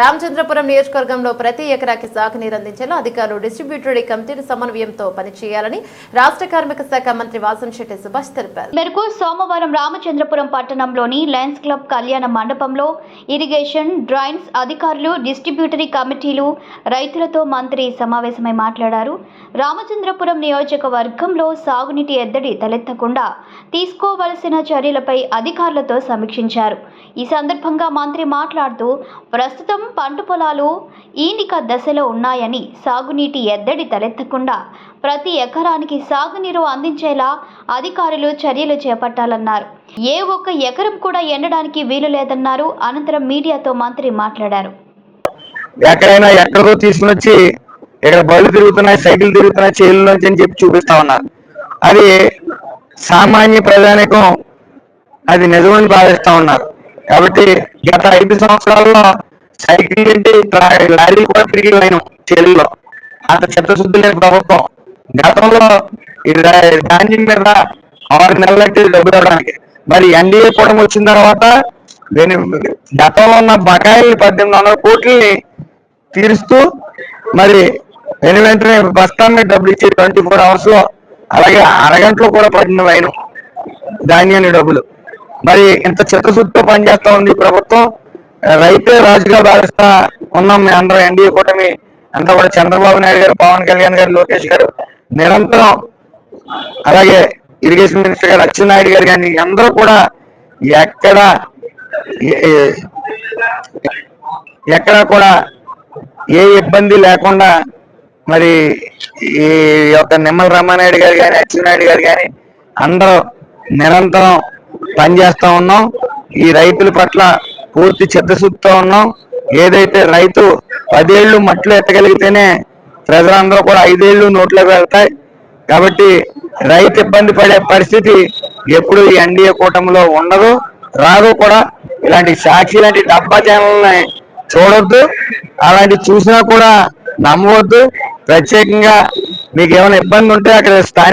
రామచంద్రపురం నియోజకవర్గంలో ప్రతి ఎకరాకి సాగునీరు అందించేలా అధికారులు డిస్ట్రిబ్యూటరీ కమిటీలు సమన్వయంతో పనిచేయాలని రాష్ట్ర కార్మిక శాఖ మంత్రి వాసంశెట్టి సుభాష్ తెలిపారు. మేరకు సోమవారం రామచంద్రపురం పట్టణంలోని లయన్స్ క్లబ్ కళ్యాణ మండపంలో ఇరిగేషన్ డ్రైన్స్ అధికారులు డిస్ట్రిబ్యూటరీ కమిటీలు రైతులతో మంత్రి సమావేశమై మాట్లాడారు. రామచంద్రపురం నియోజకవర్గంలో సాగునీటి ఎద్దడి తలెత్తకుండా తీసుకోవలసిన చర్యలపై అధికారులతో సమీక్షించారు. ఈ సందర్భంగా మంత్రి మాట్లాడుతూ ప్రస్తుతం పంట పొలాలు ఈనిక దశలో ఉన్నాయని సాగునీటి ఎద్దడి తలెత్తకుండా ప్రతి ఎకరానికి సాగునీరు అందించేలా అధికారులు చర్యలు చేపట్టాలన్నారు. ఏ ఒక్క ఎకరం కూడా ఎండడానికి వీలు లేదన్నారు. అనంతరం మీడియాతో మంత్రి మాట్లాడారు. ఎక్కడైనా ఎక్కడో తీసుకుని వచ్చి ఇక్కడ బళ్ళు తిరుగుతున్నాయి సైకిల్ తిరుగుతున్నాయి చేతుల్లోంచి అని చెప్పి చూపిస్తా ఉన్నారు. అది సామాన్య ప్రజానికం అది నిజమని భావిస్తా ఉన్నారు. కాబట్టి గత ఐదు సంవత్సరాల్లో సైకిల్ అంటే లారీ కూడా తిరిగి పోయినాం చెరువులో అంత చిత్తశుద్ధి లేని ప్రభుత్వం. గతంలో ధాన్యం మీద ఆరు నెలలకి డబ్బులు ఇవ్వడానికి. మరి ఎన్డీఏ కూడా వచ్చిన తర్వాత దీని గతంలో ఉన్న బకాయిలు పద్దెనిమిది వందల కోట్లని తీరుస్తూ మరి వెను వెంటనే బస్తా మీద డబ్బులు ఇచ్చి ట్వంటీ ఫోర్ అవర్స్లో అలాగే అరగంటలో కూడా పడిన వైను ధాన్యాన్ని డబ్బులు. మరి ఇంత చిత్తశుద్ధితో పనిచేస్తా ఉంది ప్రభుత్వం. రైతే రాజుగా భావిస్తా ఉన్నాం మేము అందరం ఎన్డీఏ కూటమి. అంతా కూడా చంద్రబాబు నాయుడు గారు పవన్ కళ్యాణ్ గారు లోకేష్ గారు నిరంతరం అలాగే ఇరిగేషన్ మినిస్టర్ గారు అచ్చెన్నాయుడు గారు కానీ అందరూ కూడా ఎక్కడ ఎక్కడ కూడా ఏ ఇబ్బంది లేకుండా మరి ఈ యొక్క నిమ్మల రామానాయుడు గారు కానీ అచ్చెన్నాయుడు గారు కానీ అందరూ నిరంతరం పనిచేస్తూ ఉన్నాం. ఈ రైతుల పట్ల పూర్తి చిత్తశుద్ధితో ఉన్నాం. ఏదైతే రైతు పదేళ్ళు మట్లు ఎత్తగలిగితేనే ప్రజలందరూ కూడా ఐదేళ్ళు నోట్లోకి వెళ్తాయి కాబట్టి రైతు ఇబ్బంది పడే పరిస్థితి ఎప్పుడు ఈ ఎన్డీఏ కూటమిలో ఉండదు. రాదు కూడా. ఇలాంటి సాక్షి లాంటి డబ్బా ఛానల్ని చూడొద్దు. అలాంటి చూసినా కూడా నమ్మవద్దు. ప్రత్యేకంగా మీకు ఏమైనా ఇబ్బంది ఉంటే అక్కడ స్థానిక